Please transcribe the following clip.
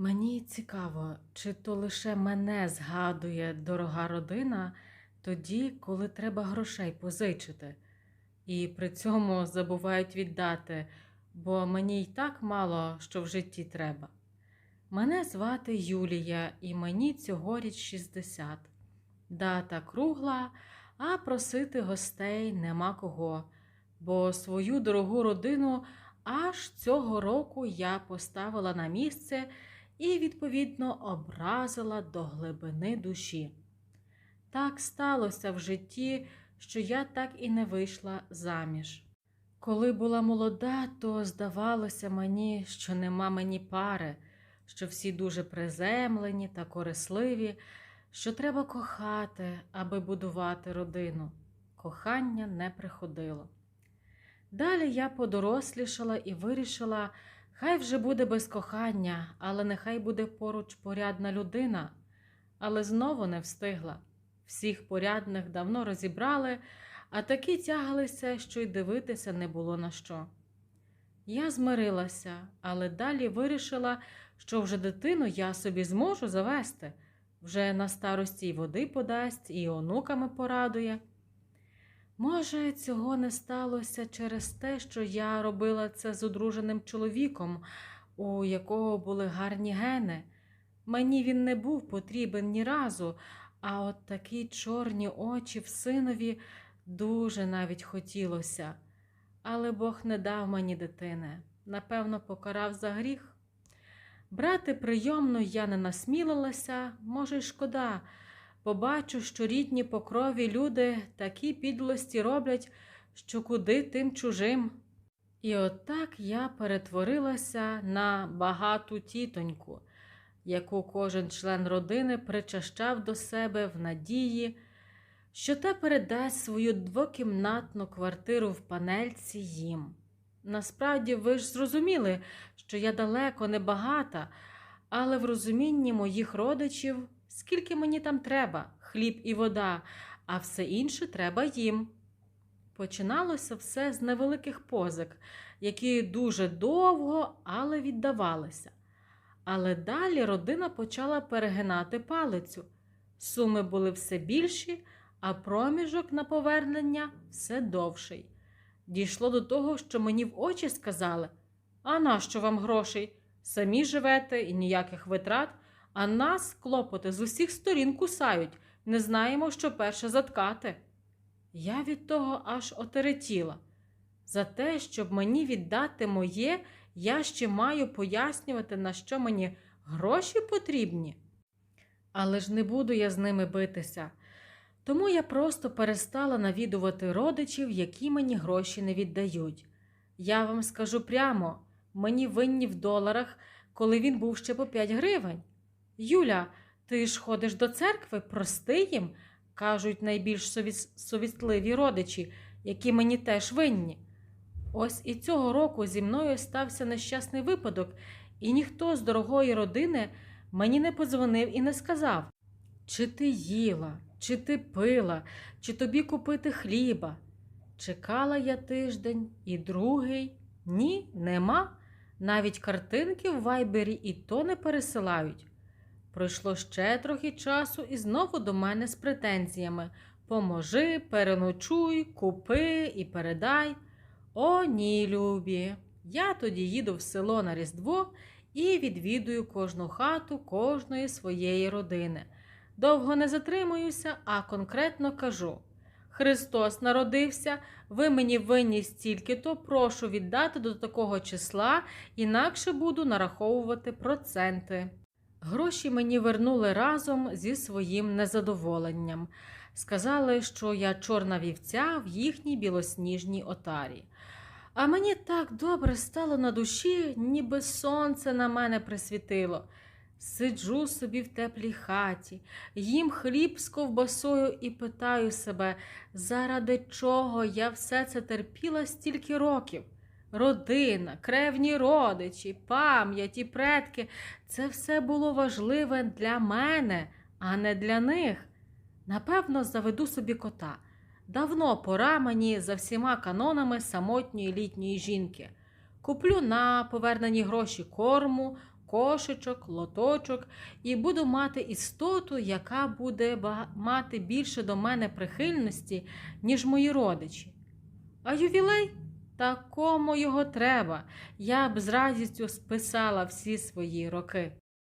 Мені цікаво, чи то лише мене згадує дорога родина тоді, коли треба грошей позичити, і при цьому забувають віддати, бо мені й так мало що в житті треба. Мене звати Юлія, і мені цьогоріч 60. Дата кругла, а просити гостей нема кого, бо свою дорогу родину аж цього року я поставила на місце і, відповідно, образила до глибини душі. Так сталося в житті, що я так і не вийшла заміж. Коли була молода, то здавалося мені, що нема мені пари, що всі дуже приземлені та корисливі, що треба кохати, аби будувати родину. Кохання не приходило. Далі я подорослішала і вирішила, хай вже буде без кохання, але нехай буде поруч порядна людина. Але знову не встигла. Всіх порядних давно розібрали, а такі тягалися, що й дивитися не було на що. Я змирилася, але далі вирішила, що вже дитину я собі зможу завести, вже на старості й води подасть, і онуками порадує. Може, цього не сталося через те, що я робила це з одруженим чоловіком, у якого були гарні гени. Мені він не був потрібен ні разу, а от такі чорні очі в синові дуже навіть хотілося. Але Бог не дав мені дитини, напевно, покарав за гріх. Брати прийомну я не насмілилася, може, й шкода. Побачу, що рідні по крові люди такі підлості роблять, що куди тим чужим. І отак я перетворилася на багату тітоньку, яку кожен член родини причащав до себе в надії, що та передасть свою двокімнатну квартиру в панельці їм. Насправді, ви ж зрозуміли, що я далеко не багата, але в розумінні моїх родичів, скільки мені там треба, хліб і вода, а все інше треба їм. Починалося все з невеликих позик, які дуже довго, але віддавалися. Але далі родина почала перегинати палицю. Суми були все більші, а проміжок на повернення все довший. Дійшло до того, що мені в очі сказали: А нащо вам грошей? Самі живете і ніяких витрат, а нас клопоти з усіх сторін кусають, не знаємо, що перше заткати. Я від того аж отеретіла. За те, щоб мені віддати моє, я ще маю пояснювати, на що мені гроші потрібні. Але ж не буду я з ними битися. Тому я просто перестала навідувати родичів, які мені гроші не віддають. Я вам скажу прямо, мені винні в доларах, коли він був ще по 5 гривень. Юля, ти ж ходиш до церкви, прости їм, кажуть найбільш совіс- совістливі родичі, які мені теж винні. Ось і цього року зі мною стався нещасний випадок, і ніхто з дорогої родини мені не подзвонив і не сказав, чи ти їла, чи ти пила, чи тобі купити хліба. Чекала я тиждень і другий. Ні, нема. Навіть картинки в вайбері і то не пересилають. Пройшло ще трохи часу і знову до мене з претензіями Поможи, переночуй, купи і передай. О, ні, любі. Я тоді їду в село на Різдво і відвідую кожну хату кожної своєї родини. Довго не затримуюся, а конкретно кажу: Христос народився, ви мені винні стільки-то, прошу віддати до такого числа, інакше буду нараховувати проценти. Гроші мені вернули разом зі своїм незадоволенням. Сказали, що я чорна вівця в їхній білосніжній отарі. А мені так добре стало на душі, ніби сонце на мене присвітило. Сиджу собі в теплій хаті, їм хліб з ковбасою і питаю себе, заради чого я все це терпіла стільки років. Родина, кревні родичі, пам'ять і предки це все було важливе для мене, а не для них. Напевно, заведу собі кота. Давно пора мені за всіма канонами самотньої літньої жінки. Куплю на повернені гроші корму, кошечок, лоточок і буду мати істоту, яка буде мати більше до мене прихильності, ніж мої родичі. А ювілей? Та кому його треба? Я б з радістю списала всі свої роки.